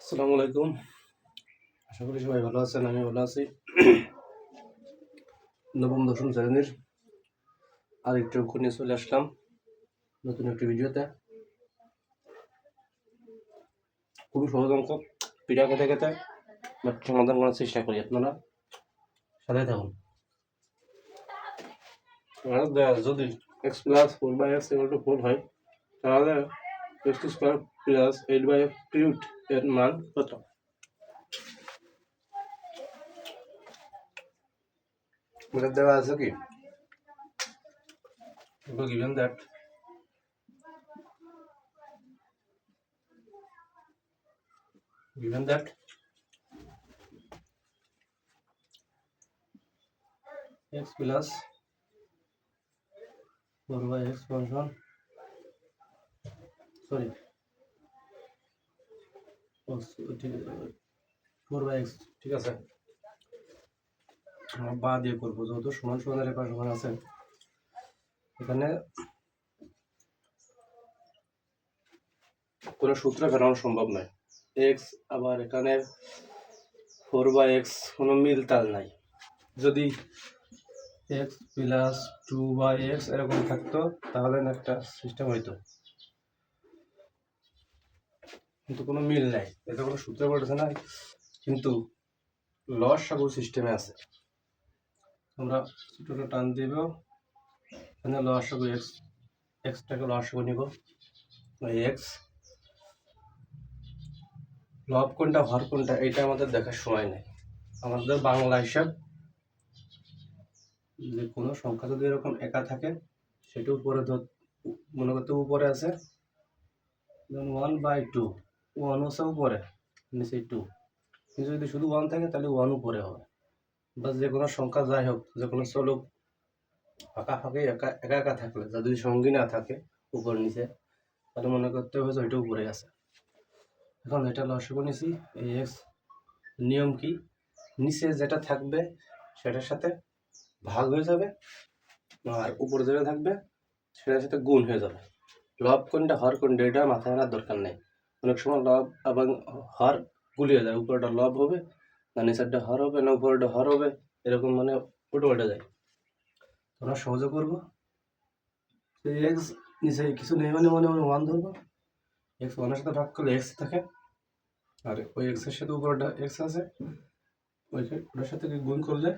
আসসালামু আলাইকুম। আশা করি সবাই ভালো আছেন, আমি ভালো আছি। নবম, দশম শ্রেণির আরেকটি অঙ্ক নিয়ে চলে আসলাম নতুন একটি ভিডিওতে। খুবই সহজ অঙ্ক, পিঠা খেতে খেতে বাট সমাধান করার চেষ্টা করি আপনারা। সাথে থাকুন। আর যদি x plus four by x equal four হয়, তাহলে plus eight by x cube এর মান কত এটা দেওয়া আছে কি given that given that x plus 4 by x function sorry four by ঠিক আছে বা দিয়ে করব, যেহেতু সমান সমানের এপাশ সমান আছে। এখানে কোনো সূত্র ফেরানো সম্ভব নয়। এক্স আবার এখানে ফোর বাই এক্স কোনো মিল তাল নাই। যদি x plus two by x এরকম থাকতো, তাহলে একটা সিস্টেম হইতো। কিন্তু কোনো মিল নাই। এটা কোনো সূত্র পড়েছে না, কিন্তু লস সাগর সিস্টেমে আছে। আমরা সূত্রটা টান দিব। এখানে লস সাগর এক্স এক্সটাকে লস সাগর নিব। এক্স লব কোনটা হর কোনটা এটা আমাদের দেখার সময় নেই। আমাদের বাংলা হিসাব, যে কোনো সংখ্যা যদি এরকম একা থাকে, সেটা উপরে ধর, মনে করতে উপরে আছে ওয়ান বাই টু ওয়ান হচ্ছে উপরে নিচে টু কিন্তু যদি শুধু ওয়ান থাকে, তাহলে ওয়ান উপরে হবে। বা যে কোনো সংখ্যা যাই হোক, যে কোনো চলক ফাঁকা ফাঁকে একা একা একা থাকলে যা যদি সঙ্গী না থাকে উপর নিচে, তাহলে মনে করতে হবে যে ওইটা উপরে আছে। এখন এটা লসগো নিছি এই এক্স নিয়ম কি? নিচে যেটা থাকবে, সেটার সাথে ভাগ হয়ে যাবে, আর উপরে যেটা থাকবে, সেটার সাথে গুণ হয়ে যাবে। লব কোনটা, হর কোনটা, এটা মাথায় আনার দরকার নেই। অনেক সময় লব এবং হর গুলিয়ে যায় উপরেটা লব হবে, না নিচেরটা হর হবে, না উপরেটা হর হবে, এরকম মানে উল্টো পাল্টে যায়। তোমরা সহজে করব। এক্স নিচে কিছু নেই মানে মানে ওয়ান ধরবো। এক্স ওয়ানের সাথে ভাগ করলে এক্স থাকে, আর ওই এক্সের সাথে উপরটা এক্স আছে, ওই ওটার সাথে গুণ করলে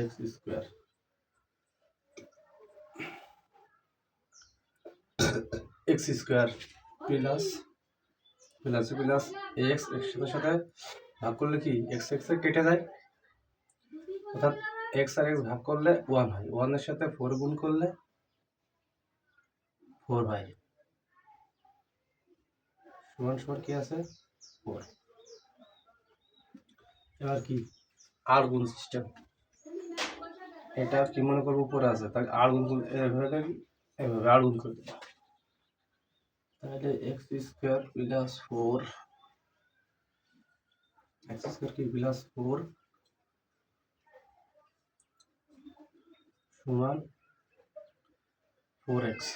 x square x square plus plus plus x x সাথে ভাগ করলে কি? এক্স এক্স কেটে যায়। অর্থাৎ এক্স আর এক্স ভাগ করলে ওয়ান হয়। ওয়ানের সাথে ফোর গুণ করলে ফোর হয়। সমান সমান কি আছে? ফোর এবার কি? আর গুণ সিস্টেম এটা কি মনে করব উপরে আছে? তাই আর গুণ এভাবে এভাবে আর গুণ করে দেবো তাহলে x square plus four x square কি প্লাস ফোর সমান ফোর এক্স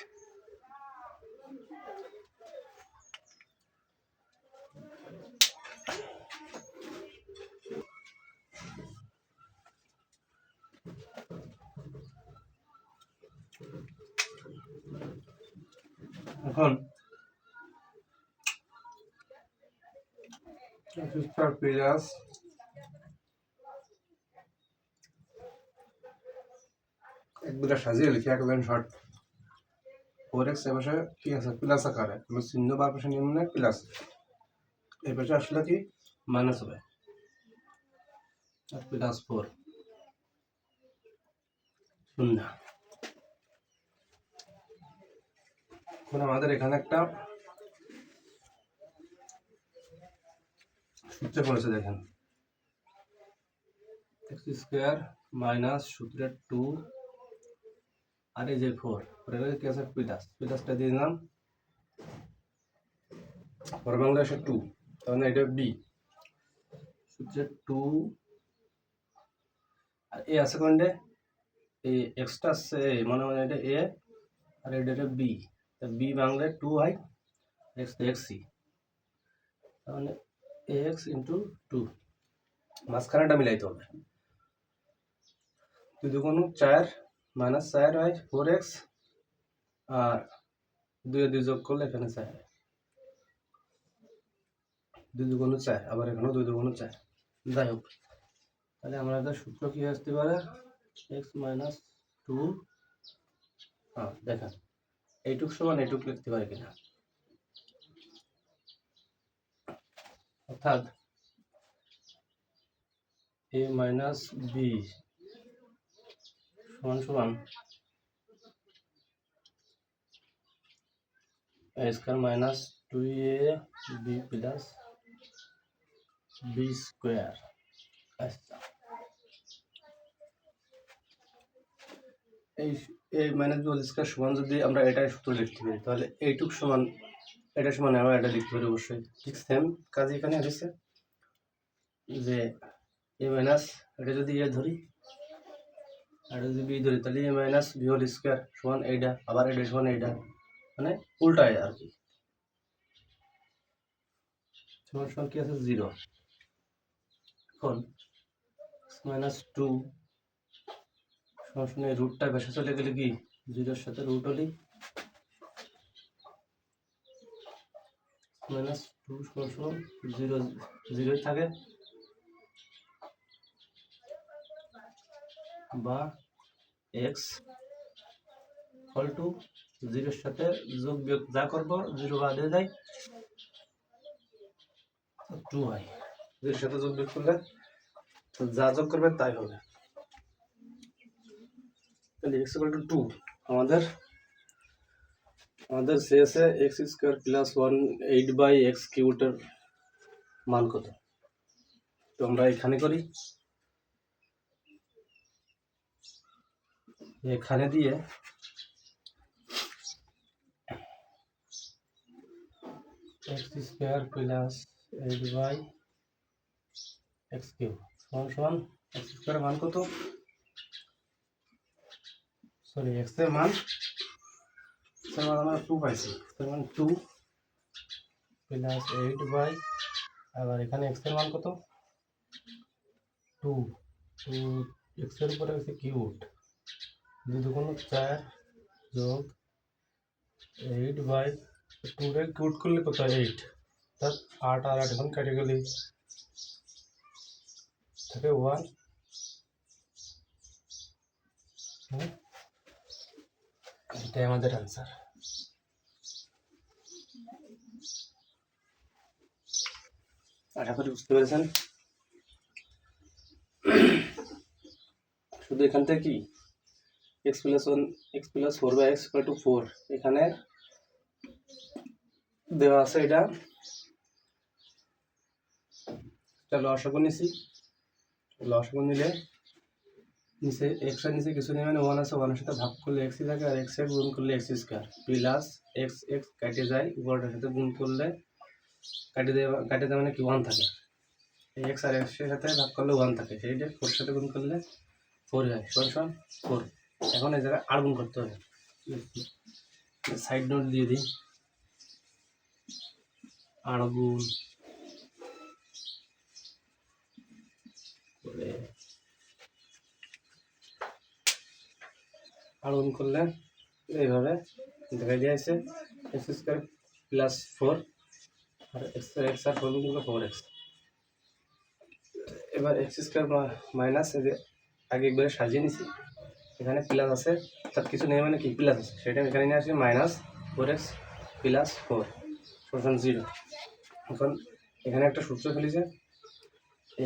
এখন এক দুটা সাজিয়ে লিখি এক লাইন শর্ট ফোর এক্স পাশে কি আছে প্লাস আকারে কোনো চিহ্ন বা পাশে প্লাস এই পাশে আসলে কি মাইনাস হবে প্লাস ফোর শূন্য এখন আমাদের এখানে একটা সূত্রে পড়েছে দেখেন। এক্স স্কোয়ার মাইনাস সূত্রের টু আর এই যে ফোর কি আছে? প্লাস প্লাসটা দিয়ে দিলাম। ফোর বাংলা আসে টু তাহলে এটা বি সূত্রের টু আর এ আছে কোনটে? এই এক্সট্রা আছে মনে মনে এটা এ আর এটা এটা বি বি বাংলায় টু হয় এক্স এক্সি তাহলে এক্স ইন্টু টু মাঝখানেটা মিলাইতে হবে। দুই দুগুণ চার মাইনাস চার হয় ফোর এক্স আর দুই দুই যোগ করলে এখানে চার। দুই দুগুণ চার, আবার এখানেও দুই দুগুণ চার। যাই হোক, তাহলে একটা সূত্র কি আসতে পারে? এক্স মাইনাস টু হ্যাঁ দেখেন, এইটুক সমান এইটুক লিখতে পারি কিনা? অর্থাৎ এ মাইনাস বি সমান সমান minus two a b plus b square আচ্ছা। এই এই মাইনাস বি হোল স্কোয়ার সমান যদি আমরা এটাই সূত্র লিখতে পারি, তাহলে এইটুক সমান এটা সমান আমরা এটা লিখতে পারি অবশ্যই। ঠিক সেম কাজ এখানে হয়েছে। যে এ মাইনাস এটা যদি এ ধরি, আর যদি বি ধরি, তাহলে a minus b whole square সমান এইটা, আবার এটা সমান এইটা। মানে উল্টায় আর কি। সমান সমান কি আছে? জিরো এখন মাইনাস টু সমান সমান রুটটা ভেসে চলে গেলে কি? জিরোর সাথে রুট হলি মাইনাস টু সমান জিরো জিরোই থাকে। বা এক্স ফল টু জিরোর সাথে যোগ বিয়োগ যা করব জিরো বাদে যায় টু হয়। জিরোর সাথে যোগ বিয়োগ করলে যা যোগ করবে তাই হবে। তাহলে এক্স টু আমাদের আমাদের শেষে x square plus one eight by x কিউটের মান কত তো আমরা এখানে করি এখানে দিয়ে x square plus eight by x cube সমান সমান এক্স স্কোয়ারের মান কত সরি এক্সের মান এক্সের মান আমরা টু পাইছি এক্সের মান টু প্লাস এইট বাই আবার এখানে এক্সের মান কত টু টু এক্সের উপরে হচ্ছে কিউট দুই দুগুণ চার যোগ এইট বাই টু রে কিউট করলে কত এইট তার আট আর আট এখন কেটে গেলে থাকে ওয়ান এটাই আমাদের অ্যান্সার আশা করি বুঝতে পেরেছেন। শুধু এখান থেকে কি? X plus one x plus four by x two four এখানে দেওয়া আছে এটা। এটা লসাগু নিছি। লসাগু নিলে নিচে এক্সের নিচে কিছু নেই মানে ওয়ান আছে ওয়ানের সাথে ভাগ করলে এক্সই থাকে আর এক্সের গুণ করলে x square plus x x কেটে যায় উপরটার সাথে গুণ করলে কাটে দেয় কাটে দেয় মানে কি? ওয়ান থাকে। এই এক্স আর এক্সের সাথে ভাগ করলে ওয়ান থাকে। সেইটা ফোর সাথে গুণ করলে ফোর হয়। সমান সমান ফোর এখন এই জায়গায় আর গুণ করতে হবে। সাইড নোট দিয়ে দিই। আর গুণ করে আর করলে এইভাবে দেখা দিয়েছে এক্স স্কোয়ার প্লাস ফোর আর এক্স এক্স আর ফোর করলে ফোর এক্স এবার এক্স স্কোয়ার মাইনাস আগে একবারে সাজিয়ে নিছি, এখানে প্লাস আছে, তার কিছু নেই মানে কি? প্লাস আছে। সেটা এখানে নিয়ে আসি minus four x plus four সমান জিরো এখন এখানে একটা সূত্র ফেলেছে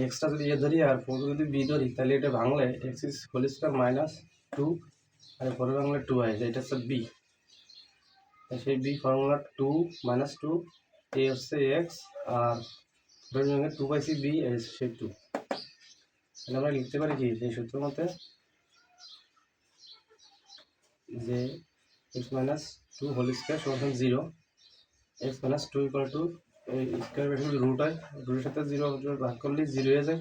এক্সটা যদি এ ধরি আর ফোর যদি বি ধরি, তাহলে এটা ভাঙলে x is whole square minus two R four ভাঙলে টু হয় এটা হচ্ছে বি সেই b formula two minus two a হচ্ছে এক্স আর টু পাইছি বি সেই টু তাহলে আমরা লিখতে পারি কি? সেই সূত্র মতে যে x minus two whole square সমান zero x minus two equal two square bracket যদি রুট হয় রুটের সাথে জিরো ভাগ করলে জিরো হয়ে যায়।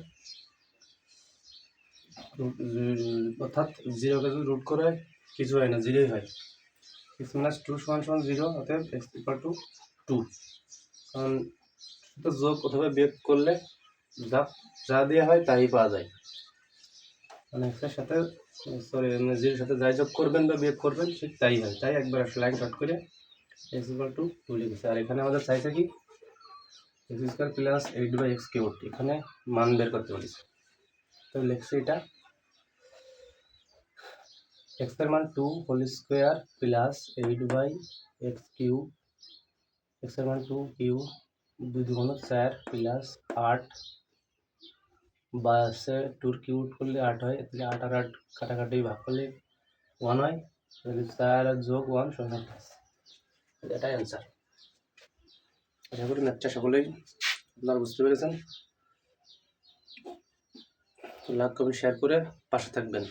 অর্থাৎ জিরোকে যদি রুট করে কিছু হয় না, জিরোই হয়। এক্স মাইনাস টু সমান সমান জিরো অতএব এক্স ইকুয়াল টু টু কারণ তো যোগ অথবা বিয়োগ করলে যা যা দেওয়া হয় তাই পাওয়া যায়। মানে এক্সের সাথে সরি জিরোর সাথে যাই যোগ করবেন বা বিয়োগ করবেন, ঠিক তাই হয়। তাই একবার লাইন শর্ট করে এক্স ইকুয়াল টু টু লিখেছে। আর এখানে আমাদের চাইছে কি? X square plus eight by x cube এখানে মান বের করতে বলেছে। তো লিখছি এটা। এক্সের মান two whole square plus eight by x cube এক্সের মান টু কিউ দুই দুগুণ চার প্লাস আট বা সে টুর কিউব করলে আট হয়, তাহলে আট আর আট কাটাকাটি ভাগ করলে ওয়ান হয়, তাহলে চার আর যোগ ওয়ান সমান পাঁচ এটাই অ্যান্সার আশা করি ম্যাথটা সকলেই আপনারা বুঝতে পেরেছেন। লাইক কমেন্ট শেয়ার করে পাশে থাকবেন।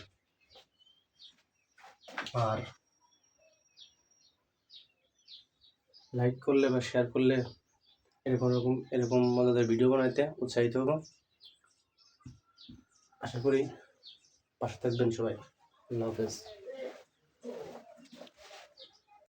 আর লাইক করলে বা শেয়ার করলে এরকম এরকম এরকম মজাদার ভিডিও বানাইতে উৎসাহিত হব। আশা করি পাশে থাকবেন সবাই। আল্লাহ হাফেজ।